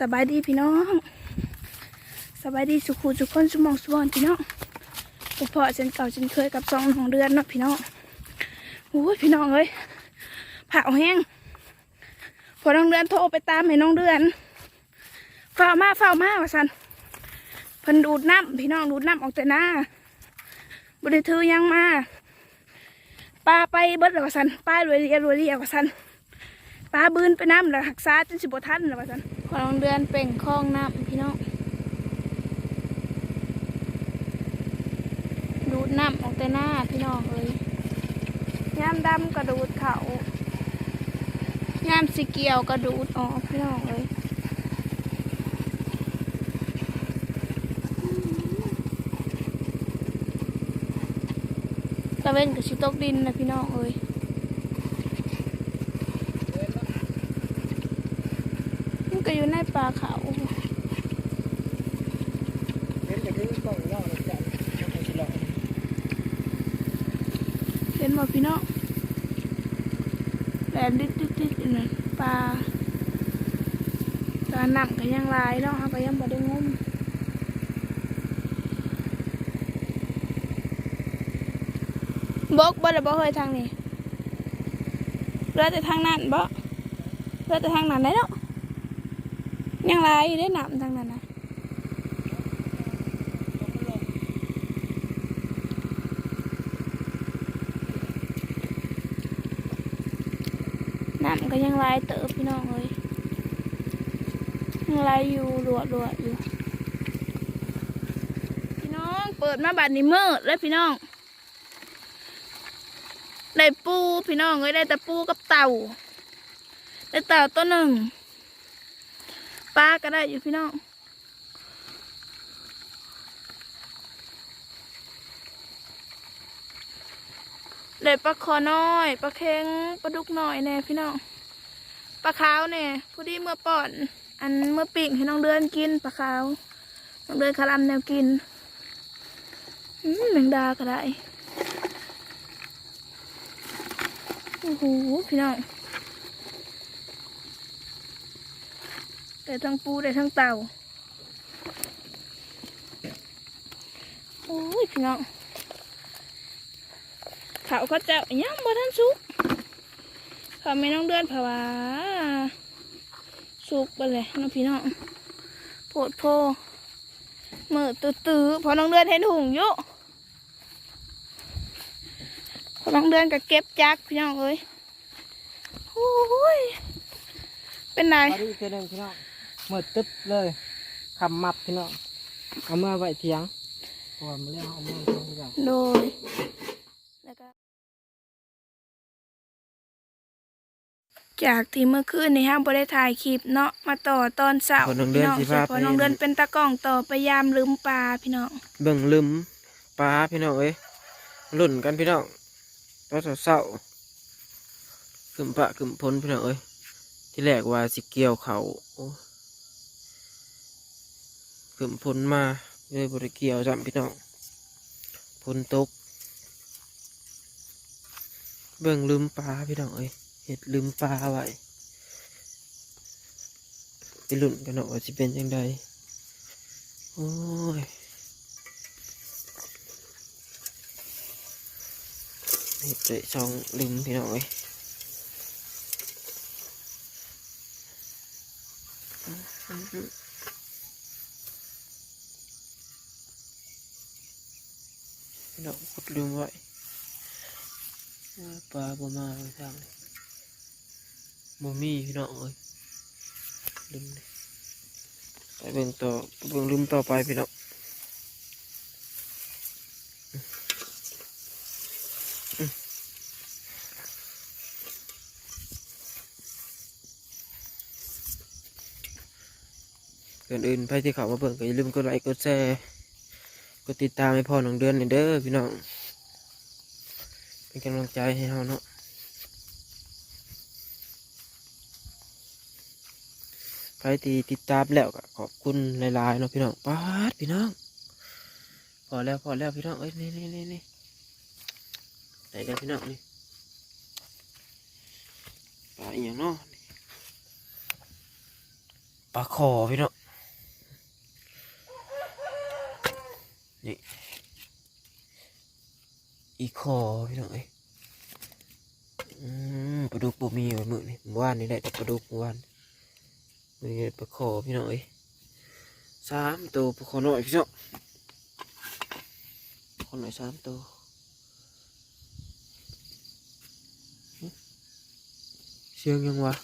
สบายดีพี่น้องสบายดีสุขุสุขคนสุมองสุวอนพี่น้องพอพอฉันเก่าฉันเคยกับสองของเดือนเนาะพี่น้องโอ้ยพี่น้องเอ้ยเผาแห้งพอน้องเดือนโทรไปตามให้น้องเดือนเฝ้ามาเฝ้ามาว่าสันเพิ่นดูดน้ำพี่น้องดูดน้ำออกแต่หน้าบริถือยังมาปลาไปเบิดแล้วว่าสันปลารวยเรียรวยเรียว่าสัน ปลาบืนไปน้ำแล้วหักษาจนสิบทันแล้วว่าซั่นพอลองเดือนเป่งคลองน้ำพี่น้องดูดน้ำออกแต่หน้าพี่น้องเลยยามดำกระดูดเขายามสีเกียวกระดูดออกพี่น้องเลยตะเว้นกับชิตกดินนะพี่น้องเอ้ย มัน ป่าขาเห็นอย่างนี้กล้องย่อเลยจ้ะไม่ต้องชิลล์เห็นบ่พี่น้องแหลมดิ๊ดดิดดิดอยู่นั่นปลาตอนน้ำก็ยังลายเนาะก็ยังบ่ได้งมบกบ่ได้บ่เคยทางนี้เรือแต่ทางนั้นบ่เรือแต่ทางนั้นได้เนาะ ยังหลายอยู่ได้น้ำทางนั้นนะน้ำก็ยังไหลายเติบพี่น้องเลยยังไหลายอยู่รัวรัวๆอยู่พี่น้องเปิดมาบัดนี้มืดเลยพี่น้อง ได้ปูพี่น้องเลยได้แต่ปูกับเต่าได้เต่าตัวหนึ่ง ปลาก็ได้อยู่พี่น้องได้ปลาคอน้อยปลาเค็งปลาดุกน้อยแน่พี่น้องปลาขาวแน่ผู้ดีเมื่อป่อน อันเมื่อปีกให้น้องเดือนกินปลาขาวน้องเดือนคารัมแนวกินแมงดาก็ได้โอ้โหพี่น้อง ได้ทั้งปูได้ทั้งเต่าโอ้ยพี่น้องเขาก็จะยังบ่ทันสุกเขาไม่ต้องเดือนเพราะว่าสุกไปเลยน้องพี่น้องโพดโพเมื่อตื้อตื้อๆพอน้องเดือนเห็นหุงยู่พอน้องเดือนก็เก็บจักพี่น้องเอ้ยโอ้ยเป็นไร มาดูอีกทีหนึงพี่น้อง เมื่อตึ๊บเลยคำมับพี่น้องเอาเมื่อไว้เถียงเพราะว่ามันเรียกเอาเมื่อเถียงพี่น้องโดยแล้วก็จากที่เมื่อคืนนี้ห้ามบ่ได้ถ่ายคลิปเนาะมาต่อตอนเสาร์พอน้องเดือนสิพาพอไปน้องเดือนเป็นตากล้องต่อไปยามลืมปลาพี่น้องเบิ่งลืมปลาพี่น้องเอ้ยลุ่นกันพี่น้องตอนเศร้าๆขึ้นปะขึ้นพ้นพี่น้องเอ้ยที่แรกว่าสิเกี่ยวเขาโอ้ขึ้ นพ้นมาเลยบริเกี่ยวจำพี่น้องพ้นตก เบิ่งลืมปลาพี่น้องเอ้ยเห็ดลืมปลาไว้ไปลุ่นกันเนาะว่าสิเป็นยังไงโอ้ยนี่เตะช่องลืมพี่น้องเอ้ย พี่น้องกดลืมไว้ปลาบ่มาไปทางนี้บ่มีพี่น้องเอ้ยลืมเลยไปเบิ่งต่อไปเบิ่งลืมต่อไปพี่น้องก่อนอื่นไปที่เข้ามาเบิ่งก็อย่าลืมกดไลค์กดแชร์ กดติดตามให้พ่อน้องเดือนหน่อยเด้อพี่น้อง เป็นกำลังใจให้เราเนาะใครที่ติดตามแล้วก็ขอบคุณหลายๆเนาะพี่น้องป๊าดพี่น้อง พอแล้วพอแล้วพี่น้องเอ้ยนี่นี่นี่นี่ไหนกันพี่น้องนี่ปลาอหย่างเนาะปลาคอพี่น้อง นี่อีคอพี่น้องเอ้ยอืมปลาดุกบ่มีไว้มือนี่เมื่อวานนี่ได้แต่ปลาดุกเมื่อวานมือนี่ปลาคอพี่น้องเอ้ยสามตัวปลาคอหน้อยพี่น้องคอน้อยสามตัวเสียงยังวะ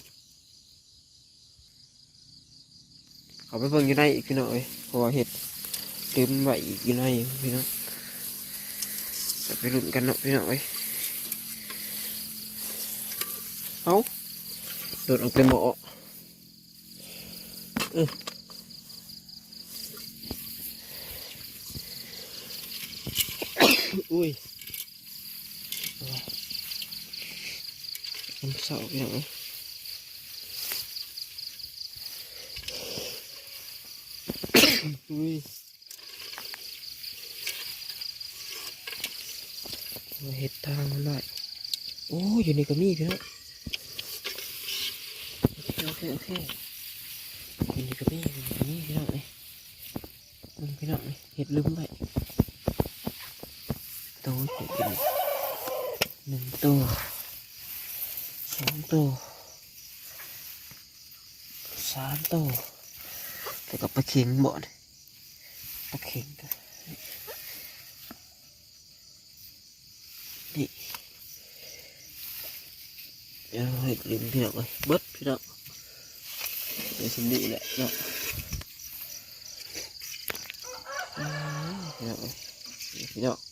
เขาไปเบิ่งอยู่ในอีกพี่น้องเอ้ยเพราะว่าเห็ด เต็มไว้อีกอยู่ในพี่น้องจะไปลุ้นกันเนาะพี่น้องเอ้ยเอาโดดออกไปหมอเอออุ้ยมันเศร้าพี่น้องเอ้ยอุ้ย มา เห็ดทางมันได้โอ้อยู่ในกระมี่พี่น้องโอเคโอเคอยู่ในกระมี่อยู่ในกระมี่พี่น้องเลยมึงพี่น้องเลยเห็ดลืมไปโตัวเห็ดอยู่หนึ่งตัวสองตัวสามตัวแต่ก็ปลาเข็งบ่อนปลาเข็งก็นี่ เดี๋ยวให้ลืมพี่น้องเลยเบิดพี่น้องเดี๋ยวสมดีแหละเนาะอืมพี่น้อง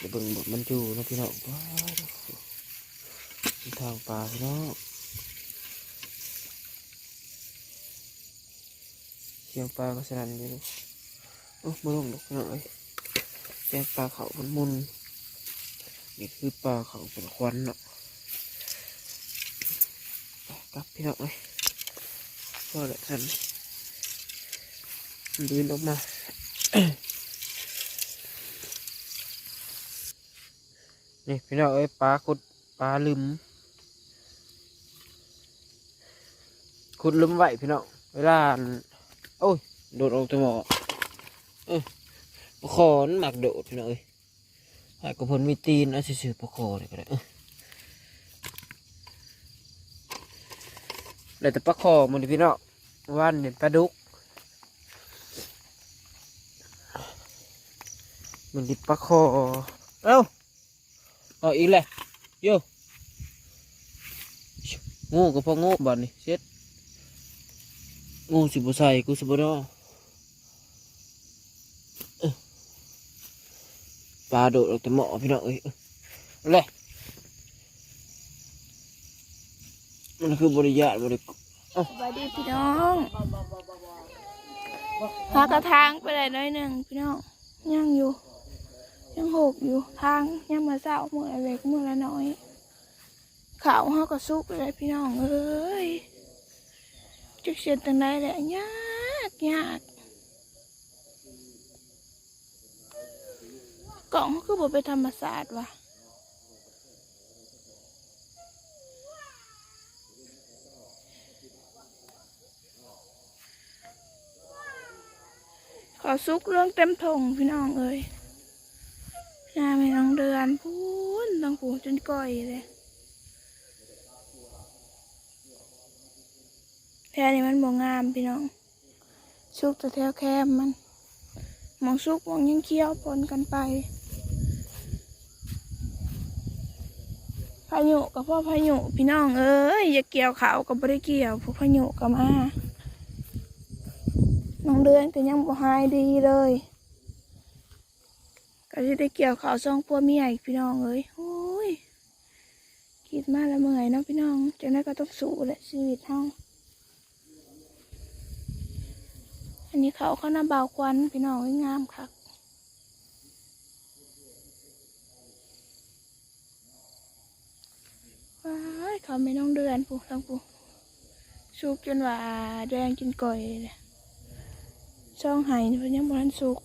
เอ้ยนี่พี่น้องปลาลืมเบิ่งทางปลาพี่น้องเอ้ยโอ้ยโอ้ยโอ้ยโอ้ยโอ้ยนี่เดี๋ยวจะหมดำพี่น้องเบิ่งบทมันอยู่นะพี่น้องว้าวทางป่าพี่น้องเสียงปลาก็สนั่นอยู่โอ้มาลงดอกพี่น้องเอ้ยเสียงปลาเขามันมุนนี่คือปลาเขาเป็นควันเนาะกลับพี่น้องเอ้ยพอแล้วสันมันดืนออกมา นี่พี่น้องเอ้ยปลาขุดปลาลืมขุดลืมไหวพี่น้องเวลาโอ้ยโดดออกตัวหมอเออปลาคอนหมักโดดพี่น้องเอ้ยหากระพนมีตีนเอาซื่อๆปลาคอเลยก็ได้เออแล้วแต่ปลาคอมันนี่พี่น้องว่านเนี่ยปลาดุกมันดิปลาคอเอ้า เอาอีกเลยโยงูก็พองูบัดนี่เซ็ตงูสิบใส่กูสิบดอเอ้อปลาโดดออกแต่หมอพี่น้องเอ้ยเลยมันคือบริยาตบริสวัสดีพี่น้องหากระทางไปได้หน้อยหนึ่งพี่น้องยังอยู่ ยังหกอยู่ทางยังมาเศร้ามือเล็กมือละน้อยข่าวเขาก็ซุกเลยพี่น้องเอ้ยจุกเสียนตังไดแหละยากยากกล่องเขาคือบ่ไปธรรมศาสตร์วะขอซุกเรื่องเต็มทงพี่น้องเอ้ย หน้าไม่ต้องเดือนพูนต้องผูจนก่อยเลยแถวนี้มันบ่งามพี่น้องสุกแต่แถวแคมมันมองสุกมองยังเคี้ยวปนกันไปพายุกับพ่อพายุพี่น้องเอ้ยอย่าเกี่ยวเขาวกับบริเกี่ยวพวกพายุกับมาน้องเดือนก็ยังบ่หายดีเลย ก็จะได้เกี่ยวข้าวซองพัวเมียอีกพี่น้องเอ้ยโอ้ยคิดมาแล้วเมื่อยเนาะพี่น้องจังนั้นก็ต้องสู้แหละชีวิตเฮาอันนี้เขาเขาหน้าเบาควันพี่น้องเอ้ยงามคักว้ายเขาไม่น้องเดือนปูทั้งปูสุกจนว่าแดงกินก่อยเลยช่องห้นี่เพิ่นยังบรันสุก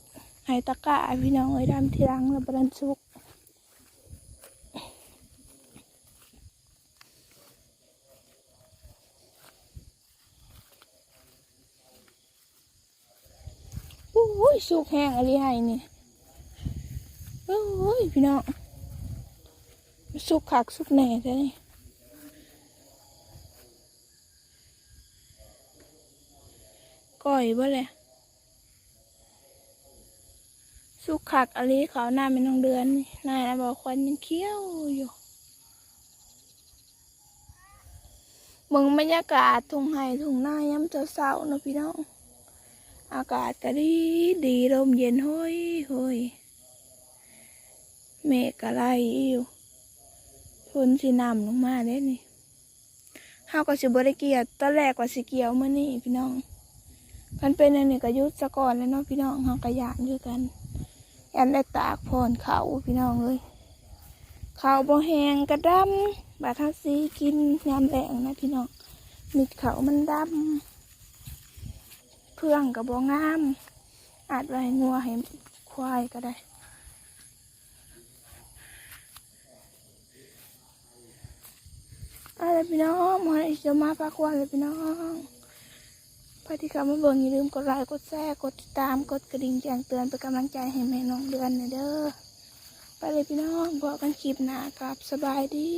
ไห้ตะกะพี่น้องเอ้ยดำทีหลังแล้วบรันสุกโอ้ยสุกแห้งอะไรไห้นี่โอ้ยพี่น้องสุกคักสุกแหน่แท้นี่ก่อยบ่เลยสุก ขักอะไรเขาวหน้าเป็นน้องเดือนนี่นายนะบอกควันยังเคี้ยวอยู่มึงบรรยากาศทุ่งไห่ทุ่งนาย้ำเศร้าๆเนาะพี่น้อง อากาศก็ดีดีลมเย็นห้อยห้อยเมฆก็ไล่อยู่ฝนสีน้ำลงมาได้นี่เฮาก็สิบ่ได้เกียวตอนแรกว่าสิเกียวมื้อนี้พี่น้องมันเป็นอันนี้ก็ยุดสะก่อนแล้วเนาะพี่น้องเขากระยานด้วยกัน ยันได้ตากพรเขาพี่น้องเลยเขาบ่แหงกระดำบาดทัสีกินยามแรงนะพี่น้องมิดเขามันดำเพื่องกับบ่งาม อาจไว้ให้งัวให้ควายก็ได้อะไรพี่น้องมาจะมาพักวันเลยพี่น้อง พอที่เข้ามาเบิ่งอย่าลืมกดไลค์กดแชร์กดติดตามกดกระดิ่งแจ้งเตือนเป็นกำลังใจให้แม่น้องเดือนหน่อยเด้อไปเลยพี่น้องบอกกันคลิปหนากับสบายดี